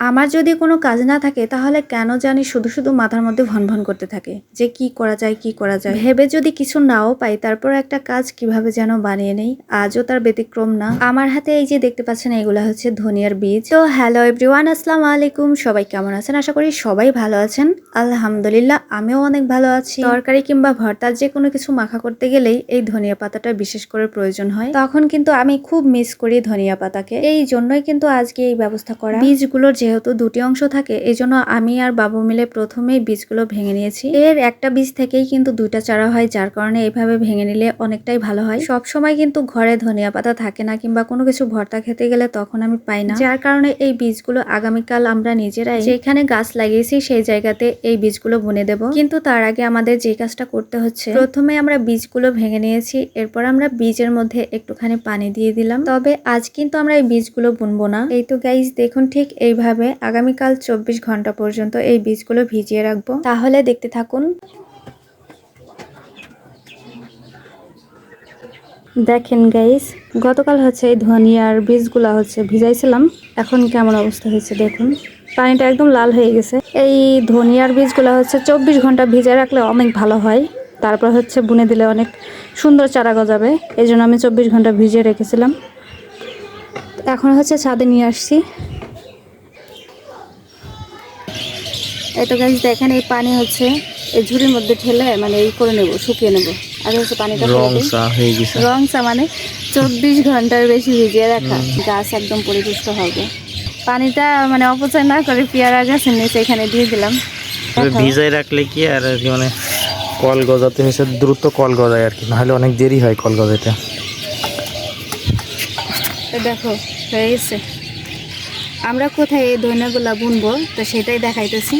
আমার যদি কোনো কাজ না থাকে, তাহলে কেন জানি শুধু শুধু মাথার মধ্যে ভন ভন করতে থাকে, যে কি করা যায়, কি করা যায়। ভেবে যদি কিছু নাও পাই তারপর একটা কাজ কীভাবে যেন বানিয়ে নেই, আজও তার ব্যতিক্রম না। আমার হাতে এই যে দেখতে পাচ্ছেন, এগুলো হচ্ছে ধনিয়ার বীজ। তো হ্যালো এভরিওয়ান, আসসালামু আলাইকুম। সবাই কেমন আছেন? আশা করি সবাই ভালো আছেন। আলহামদুলিল্লাহ, আমিও অনেক ভালো আছি। তরকারি কিংবা ভর্তার যে কোনো কিছু মাখা করতে গেলেই এই ধনিয়া পাতাটা বিশেষ করে প্রয়োজন হয়। তখন কিন্তু আমি খুব মিস করি ধনিয়া পাতাকে। এই জন্যই কিন্তু আজকে এই ব্যবস্থা করা। বীজগুলোর যেহেতু দুটি অংশ থাকে এই জন্য আমি আর বাবু মিলে প্রথমেই বীজগুলো ভেঙে নিয়েছি। এর একটা বীজ থেকেই কিন্তু দুইটা চারা হয়, যার কারণে এইভাবে ভেঙে নিলে অনেকটাই ভালো হয়। সব সময় কিন্তু ঘরে ধনিয়া পাতা থাকে না কিংবা কোনো কিছু ভর্তা খেতে গেলে তখন আমি পাই না। যার কারণে এই বীজগুলো আগামীকাল আমরা নিজেরাই যেখানে গাছ লাগিয়েছি সেই জায়গাতে এই বীজগুলো বুনে দেব। কিন্তু তার আগে আমাদের যে কাজটা করতে হচ্ছে, প্রথমে আমরা বীজগুলো ভেঙে নিয়েছি, এরপর আমরা বীজের মধ্যে একটুখানি পানি দিয়ে দিলাম। তবে আজ কিন্তু আমরা এই বীজগুলো বুনবো না। এই তো গাইজ দেখুন ঠিক এইভাবে আগামীকাল চব্বিশ ঘণ্টা পর্যন্ত এই বীজগুলো ভিজিয়ে রাখব। তাহলে দেখতে থাকুন। দেখেন গাইস গতকাল হচ্ছে এই ধনিয়ার বীজগুলো হচ্ছে ভিজাইছিলাম। এখন কেমন অবস্থা হয়েছে দেখুন। পানিটা একদম লাল হয়ে গেছে। এই ধনিয়ার বীজগুলো হচ্ছে চব্বিশ ঘণ্টা ভিজায় রাখলে অনেক ভালো হয়। তারপর হচ্ছে বুনে দিলে অনেক সুন্দর চারা গজাবে। এই জন্য আমি চব্বিশ ঘণ্টা ভিজিয়ে রেখেছিলাম। এখন হচ্ছে ছাদে নিয়ে আসছি। এই তো গাছ দেখেন এই পানি হচ্ছে এই ঝুড়ির মধ্যে ঠেলে মানে এই করে নেব শুকিয়ে নেব। আর হচ্ছে পানিটা রং চা মানে চব্বিশ ঘণ্টার বেশি ভিজিয়ে রাখা। গাছ একদম পরিপুষ্ট হবে। পানিটা মানে অপচয় না করে পেয়ারা গাছের নিচে এখানে দিয়ে দিলাম। ভিজাই রাখলে কি আর কি মানে কল গজাতে হয়েছে দ্রুত কল গজায় আর কি নাহলে অনেক দেরি হয় কল গজাতে দেখো হয়ে গেছে আমরা কোথায় এই ধনিয়াগুলা বুনবো তো সেটাই দেখাইতেছি।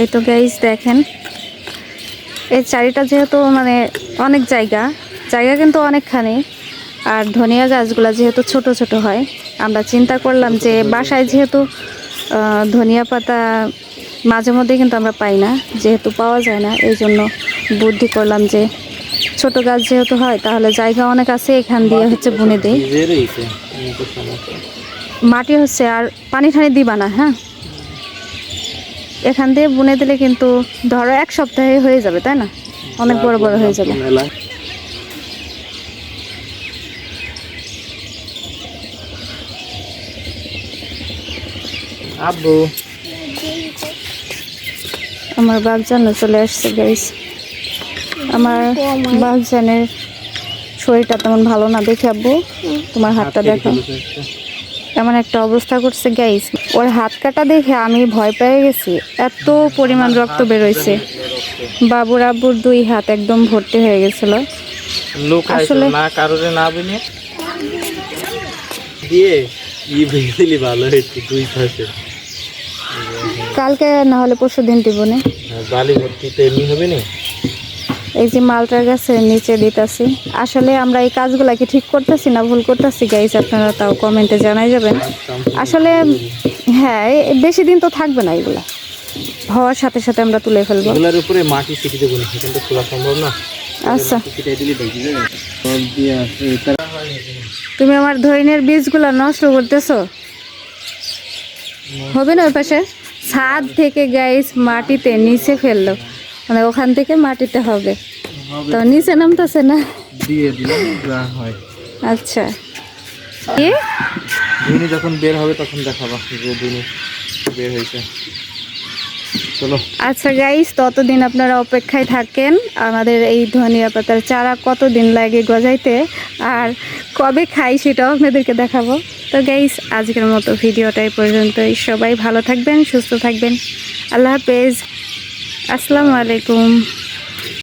এই তো গাইস দেখেন। এই চারিটা যেহেতু মানে অনেক জায়গা জায়গা কিন্তু অনেকখানি। আর ধনিয়া গাছগুলা যেহেতু ছোট ছোট হয় আমরা চিন্তা করলাম যে বাসায় যেহেতু ধনিয়া পাতা মাঝে মধ্যে কিন্তু আমরা পাই না যেহেতু পাওয়া যায় না এই জন্য বুদ্ধি করলাম যে ছোট গাছ যেহেতু হয় তাহলে জায়গা অনেক আছে এখান দিয়ে হচ্ছে বুনে দিই। মাটি হচ্ছে আর পানি ঠানি দিবা না হ্যাঁ? এখান দিয়ে বুনে দিলে কিন্তু ধরো এক সপ্তাহে হয়ে যাবে তাই না? অনেক বড় বড় হয়ে যাবে। আব্বু। আমার বাগজানও চলে আসছে গাইস আমার বাগজানের শরীরটা তেমন ভালো না দেখে আব্বু। তোমার হাতটা দেখো। এমন একটা অবস্থা করছে গাইস ওর হাত কাটা দেখে আমি ভয় পেয়ে গেছি। এত পরিমাণ রক্ত বেরোইছে বাবুর আব্বুর দুই হাত একদম ভর্তি হয়ে গেছিল। আসলে আসলে- না কারোরে না বিনে। দিয়ে ই ভেঙে ভালো হয়েছে দুই পাশে। কালকে না হলে পরশু দিন দিব না আর বালি ভর্তি তো এমনি হবে না? এই যে মালটার গাছের নিচে দিতাছি। আসলে আমরা এই কাজগুলা কি ঠিক করতেছি না ভুল করতেছি গাইজ আপনারা তাও কমেন্টে জানাই যাবেন। আসলে হ্যাঁ বেশি দিন তো থাকবে না এগুলা। হওয়ার সাথে সাথে আমরা তুলে ফেলব। এগুলোর উপরে মাটি ছিটি দেবো না কিন্তু খোলা সম্ভব না। আচ্ছা। তুমি আমার ধৈনের বীজগুলা নষ্ট করতেছো? হবে না ওই পাশে? ছাদ থেকে গাইস মাটিতে নিচে ফেলল। মানে ওখান থেকে মাটিতে হবে। তো নিচে নামতেছে না? দিয়ে দিলাম যা হয়। আচ্ছা। কি? ধুনি যখন বের হবে তখন দেখাবা যে ধুনি বের হয়েছে। চলো। আচ্ছা গাইস ততদিন আপনারা অপেক্ষায় থাকেন। আমাদের এই ধনিয়া পাতার চারা কতদিন লাগে গজাইতে? আর কবে খাই সেটাও আপনাদেরকে দেখাবো। তো গাইস আজকের মতো ভিডিওটাই পর্যন্তই। সবাই ভালো থাকবেন সুস্থ থাকবেন। আল্লাহ হাফেজ। আসসালামু আলাইকুম।